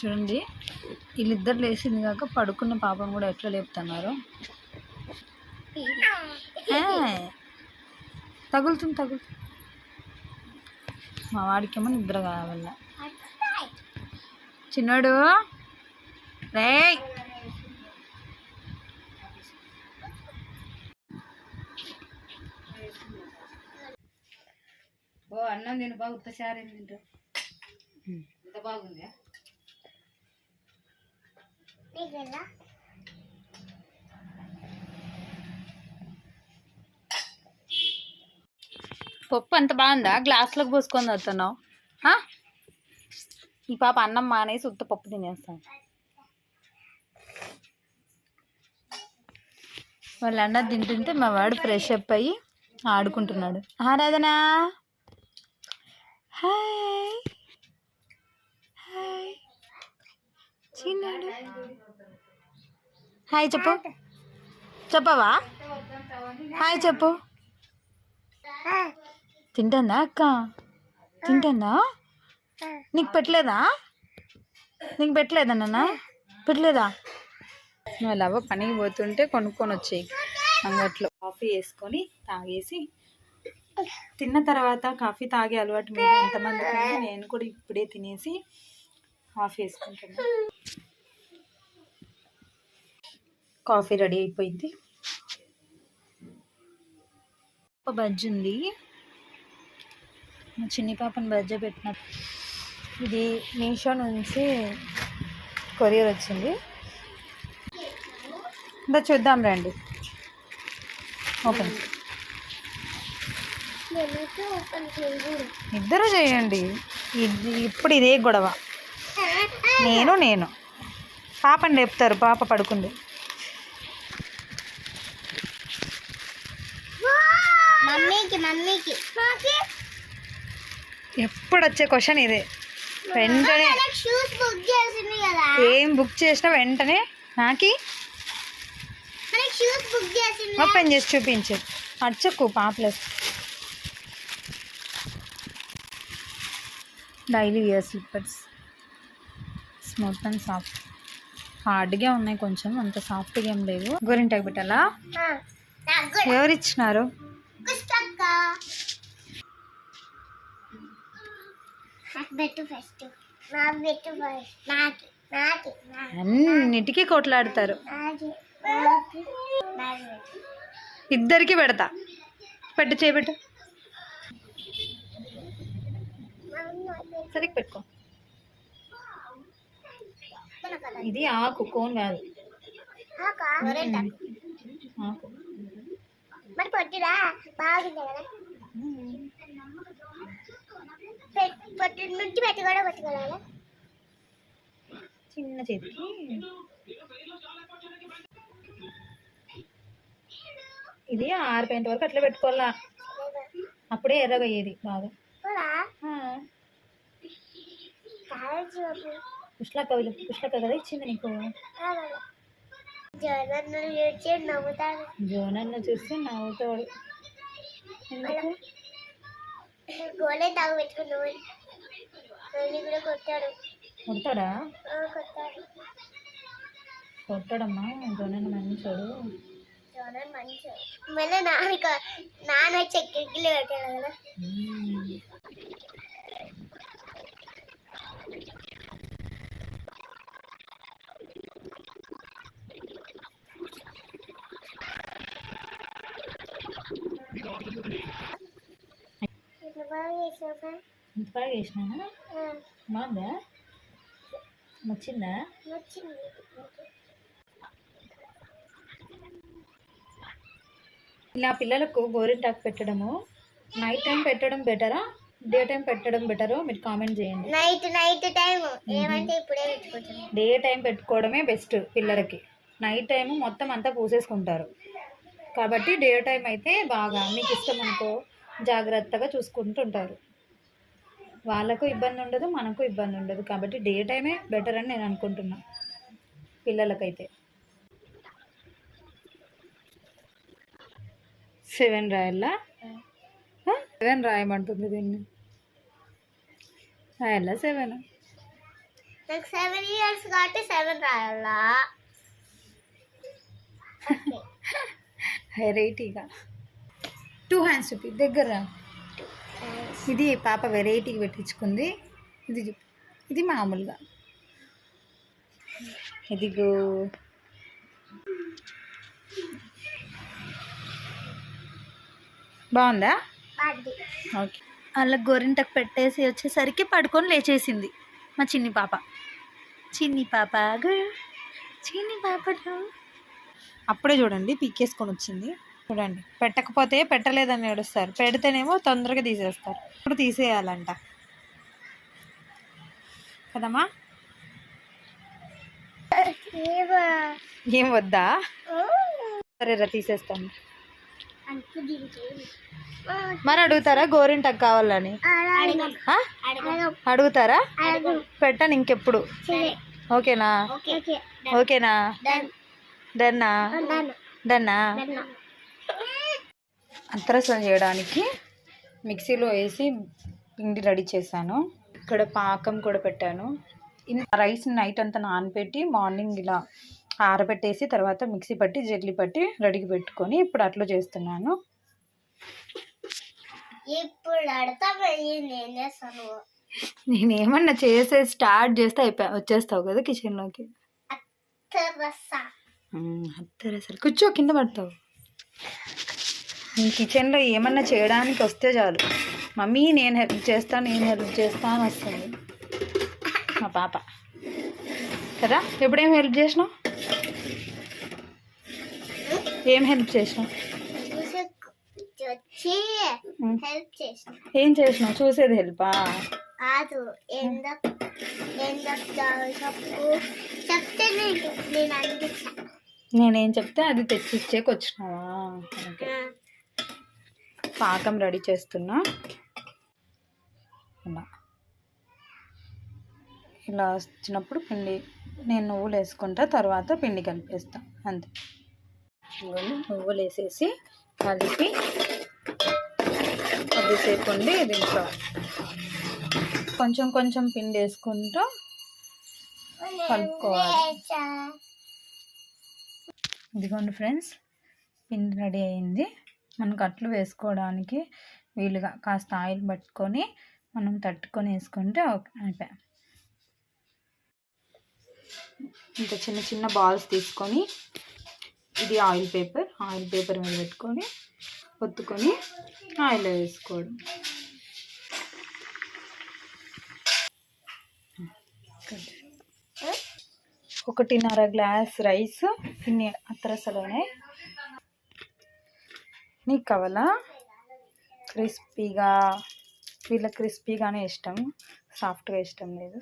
చూడండి. వీళ్ళిద్దరు లేచింది కాక పడుకున్న పాపను కూడా ఎట్లా లేపుతున్నారు? తగులుతుంది తగులుతుంది. మా వాడికేమో నిద్ర కావాల. చిన్నోడు? రేయ్! ఓ అన్నం తిను బాగా ఉత్త చారు తింటా ఇంత బాగుందా? పప్పు అంత బాగుందా? గ్లాస్లోకి పోసుకొని వస్తున్నావు ఈ పాప అన్నం మానేసి ఉత్త పప్పు తినేస్తాను వాళ్ళు అన్న తింటుంటే మా వాడు ఫ్రెష్ అప్ అయ్యి ఆడుకుంటున్నాడు. ఆరాధనా. హాయ్ హాయ్ హాయ్ చెప్పు. చెప్పవా? హాయ్ చెప్పు. తింటుందా అక్క? తింటుందా? నీకు పెట్టలేదా? నీకు పెట్టలేదా నాన్న? పెట్టలేదా? వాళ్ళ అవ్వ పనికి పోతుంటే కొనుక్కొని వచ్చేయి. అంగట్లో కాఫీ వేసుకొని తాగేసి తిన్న తర్వాత కాఫీ తాగే అలవాటు మీద ఎంతమంది నేను కూడా ఇప్పుడే తినేసి కాఫీ వేసుకుంటున్నాను కాఫీ రెడీ అయిపోయింది. బజ్జి ఉంది. మా చిన్ని పాపని బజ్జ పెట్టిన ఇది మీషో నుంచి కొరియర్ వచ్చింది. ఇంకా చూద్దాం రండి. ఓపెన్. ఇద్దరు చేయండి. ఇది ఇప్పుడు ఇదే గొడవ. నేను నేను. పాపని లేపుతారు పాప పడుకుంది. మమ్మీకి మమ్మీకి. ఎప్పుడు వచ్చే క్వశ్చన్ ఇదే. వెంటనే షూస్ బుక్ చేసింది కదా. ఏం బుక్ చేసినా వెంటనే నాకి? ఓపెన్ చేసి చూపించు. అచ్చకు పాపలెస్ daily wear slippers smooth and soft. హార్డ్గా ఉన్నాయి కొంచెం అంత సాఫ్ట్గా ఏం లేవు. గోరింటాకు పెట్టాలా? ఎవరు ఇచ్చినారు అన్నిటికీ కొట్లాడతారు. ఇద్దరికి పెడతా. పెట్టు చేయబెట్టు సరిగ్గా పెట్టుకో. ఇది ఆకు కోన్ కాదు. ఆకా? మరి పొట్టిరా బాగుంది కదా పెట్- పొట్టి నుంచి పెట్టి కూడా పెట్టుకోవాలా చిన్న చేతికి. ఇది ఆరిపోయేంత వరకు అట్లా పెట్టుకోవాలా. అప్పుడే ఎర్రగా అయ్యేది బాగా వీళ్ళు పుష్లక్క కదా ఇచ్చింది నీకు? జగన్ చూసి నవ్వుతాను జోనన్న చూస్తే నవ్వుతాడు. గోలే తాగు పెట్టుకున్నావు కూడా కొట్టాడు కొడతాడా? కొట్టాడు కొట్టాడమ్మా జోనన్న మంచోడు. జగన్ మంచి మళ్ళీ నాన్న నాన్న చెక్కిళ్ళు పెట్టాడు కదా. ఇంత బాగా చేసినానా బాగుందా? నచ్చిందా? నచ్చింది ఇలా పిల్లలకు గోరింటాకు పెట్టడము. నైట్ టైం పెట్టడం బెటరా డే టైం పెట్టడం బెటరో మీరు కామెంట్ చేయండి. నైట్ నైట్ టైం ఏమంటే ఇప్పుడే పెట్టుకుంటున్నాను డే టైం పెట్టుకోవడమే బెస్ట్ పిల్లలకి. నైట్ టైం మొత్తం అంతా పూసేసుకుంటారు. కాబట్టి డే టైం అయితే బాగా మీకు ఇష్టం అనుకో జాగ్రత్తగా చూసుకుంటుంటారు. వాళ్ళకు ఇబ్బంది ఉండదు మనకు ఇబ్బంది ఉండదు. కాబట్టి డే టైమే బెటర్ అని నేను అనుకుంటున్నా పిల్లలకైతే. సెవెన్ రాయాలా సెవెన్ రాయమంటుంది దీన్ని. రాయాలా సెవెన్? నాకు సెవెన్ ఇయర్స్ కాబట్టి సెవెన్ రాయాలా వెరైటీగా. టూ హ్యాండ్స్ చూపి దగ్గర. ఇది పాప వెరైటీగా పెట్టించుకుంది. ఇది చూపి. ఇది మామూలుగా. ఇదిగో. బాగుందా? ఓకే. అలా గోరింటకు పెట్టేసి వచ్చేసరికి పడుకొని లేచేసింది మా చిన్ని పాప. చిన్ని పాప చిన్ని పాప అప్పుడే చూడండి పీకేసుకొని వచ్చింది చూడండి పెట్టకపోతే పెట్టలేదని ఏడుస్తారు. పెడితేనేమో తొందరగా తీసేస్తారు. ఇప్పుడు తీసేయాలంట. కదమ్మా? ఏం వద్దా? సరేరా తీసేస్తాను. అంటు దీనికి మరి అడుగుతారా గోరింటకు కావాలని? అడుగుతారా? అడగం. పెట్టాను ఇంకెప్పుడు. సరే. ఓకేనా? Okay okay. ఓకేనా? డన్నా? డన్ డన్నా? డన్ అత్తరసం చేయడానికి మిక్సీలో వేసి పిండి రెడీ చేశాను. ఇక్కడ పాకం కూడా పెట్టాను. రైస్ నైట్ అంతా నానబెట్టి మార్నింగ్ ఇలా ఆరబెట్టేసి తర్వాత మిక్సీ పట్టి జల్లి పట్టి రెడీకి పెట్టుకొని ఇప్పుడు అట్లా చేస్తున్నాను. ఇప్పుడు నేను చేస్తాను. నేను ఏమన్నా చేసే స్టార్ట్ చేస్తే అయిపోయా వచ్చేస్తావు కదా కిచెన్లోకి. అత్తరసలు కూర్చో కింద పడతావు కిచెన్లో ఏమన్నా చేయడానికి వస్తే చాలు మమ్మీ నేను హెల్ప్ చేస్తాను నేను హెల్ప్ చేస్తాను వస్తుంది మా పాప కదా ఎప్పుడేం హెల్ప్ చేసినావు ఏం హెల్ప్ చేసినావు ఏం చేసినావు చూసేది హెల్పా కాదు చెప్తే నేను నేను చెప్తే అది తెచ్చి ఇచ్చేకి వచ్చినావా ఓకే పాకం రెడీ చేస్తున్నా. ఇలా ఇలా వచ్చినప్పుడు పిండి నేను నువ్వులు వేసుకుంటా తర్వాత పిండి కలిపేస్తా. అంతే. నువ్వులు వేసేసి కలిపి కొద్దిసేపు ఉండి దీంట్లో కొంచెం కొంచెం పిండి వేసుకుంటూ కలుపుకోవాలి. ఇదిగోండి ఫ్రెండ్స్ పిండి రెడీ అయింది. మనకు అట్లు వేసుకోవడానికి వీలుగా కాస్త ఆయిల్ పట్టుకొని మనం తట్టుకొని వేసుకుంటే ఓకే అయిపోయా ఇంకా చిన్న చిన్న బాల్స్ తీసుకొని ఇది ఆయిల్ పేపర్ ఆయిల్ పేపర్ మీద పెట్టుకొని ఒత్తుకొని ఆయిల్ వేసుకోవడం. ఒకటిన్నర గ్లాస్ రైస్ ఇన్ని అత్తరసలోనే నీకు కావాలా క్రిస్పీగా వీళ్ళ క్రిస్పీగానే ఇష్టం సాఫ్ట్గా ఇష్టం లేదు.